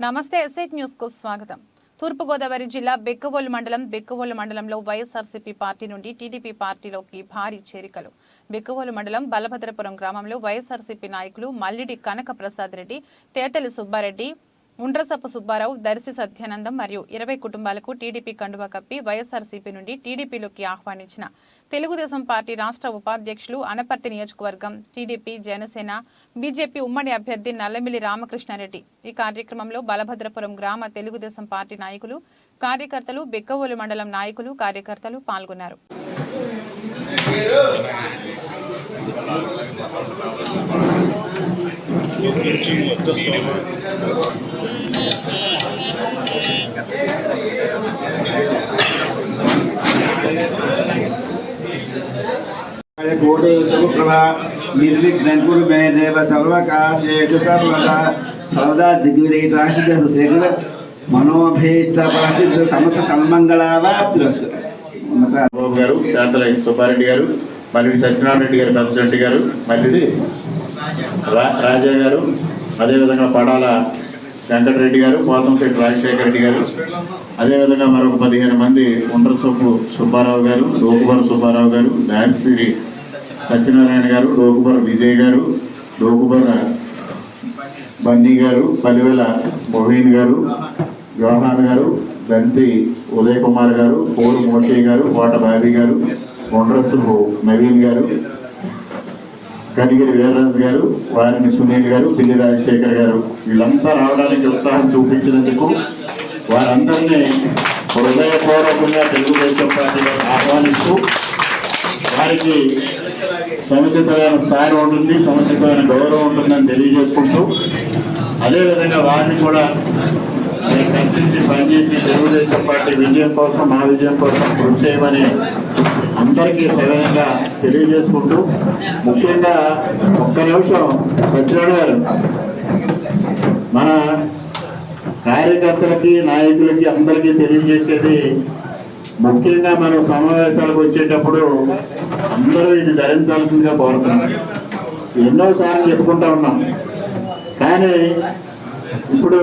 నమస్తే ఎస్ఐట్ న్యూస్కు స్వాగతం. తూర్పుగోదావరి జిల్లా బెక్కవోలు మండలం బెక్కవోలు మండలంలో వైఎస్ఆర్సీపీ పార్టీ నుండి టీడీపీ పార్టీలోకి భారీ చేరికలు. బెక్కవోలు మండలం బలభద్రపురం గ్రామంలో వైఎస్ఆర్సీపీ నాయకులు మల్లిడి కనక ప్రసాద్ రెడ్డి తేతలి సుబ్బారెడ్డి ఉండ్రసప్ప సుబ్బారావు దర్శి సత్యానందం మరియు ఇరవై కుటుంబాలకు టీడీపీ కండువా కప్పి వైఎస్ఆర్సీపీ నుండి టీడీపీలోకి ఆహ్వానించిన తెలుగుదేశం పార్టీ రాష్ట్ర ఉపాధ్యక్షులు అనపర్తి నియోజకవర్గం టీడీపీ జనసేన బీజేపీ ఉమ్మడి అభ్యర్థి నల్లమిల్లి రామకృష్ణారెడ్డి. ఈ కార్యక్రమంలో బలభద్రపురం గ్రామ తెలుగుదేశం పార్టీ నాయకులు కార్యకర్తలు బెక్కవోలు మండలం నాయకులు కార్యకర్తలు పాల్గొన్నారు. మే దేవ సర్వకార్యేషు సర్వదా సర్వదా దిగ్విజయరాశిద శేఖర మనోభీష్ట పరిస్థితి సమస్త సన్మంగళావాప్తిరస్తు బాబు గారు శాంతలై సుబ్బారెడ్డి గారు మళ్ళీ సత్యనారాయణ రెడ్డి గారు ప్రెసిడెంట్ గారు రాజా గారు అదేవిధంగా పడాల వెంకటరెడ్డి గారు పోతంశెట్టి రాజశేఖర రెడ్డి గారు. అదేవిధంగా మరొక పదిహేను మంది ఉండ్రసొప్పు సుబ్బారావు గారు లోకుబర సుబ్బారావు గారు దారిశ్రీ సత్యనారాయణ గారు లోకుబర విజయ్ గారు లోకుబర బన్నీ గారు పలివెల మొహీన్ గారు జవహర్ గారు బంతి ఉదయ్ కుమార్ గారు పోరు మోషే గారు కోట బాబీ గారు కొండ్రసు నవీన్ గారు కనిగిరి వీర్రాజు గారు వారిని సునీల్ గారు పిల్లి రాజశేఖర్ గారు వీళ్ళంతా రావడానికి ఉత్సాహం చూపించినందుకు వారందరినీ హృదయపూర్వకంగా తెలుగుదేశం పార్టీలో ఆహ్వానిస్తూ వారికి సముచితమైన స్థాయి ఉంటుంది సముచితమైన గౌరవం ఉంటుందని తెలియజేసుకుంటూ అదేవిధంగా వారిని కూడా కష్టించి పనిచేసి తెలుగుదేశం పార్టీ విజయం కోసం మా విజయం కోసం కృషి చేయమని అందరికీ సవినంగా తెలియజేసుకుంటూ ముఖ్యంగా ఒక్క నిమిషం సత్యనారాయణ గారు మన కార్యకర్తలకి నాయకులకి అందరికీ తెలియజేసేది ముఖ్యంగా మనం సమావేశాలకు వచ్చేటప్పుడు అందరూ ఇది ధరించాల్సిందిగా కోరుతాం ఎన్నోసార్లు చెప్పుకుంటా ఉన్నాం. కానీ ఇప్పుడు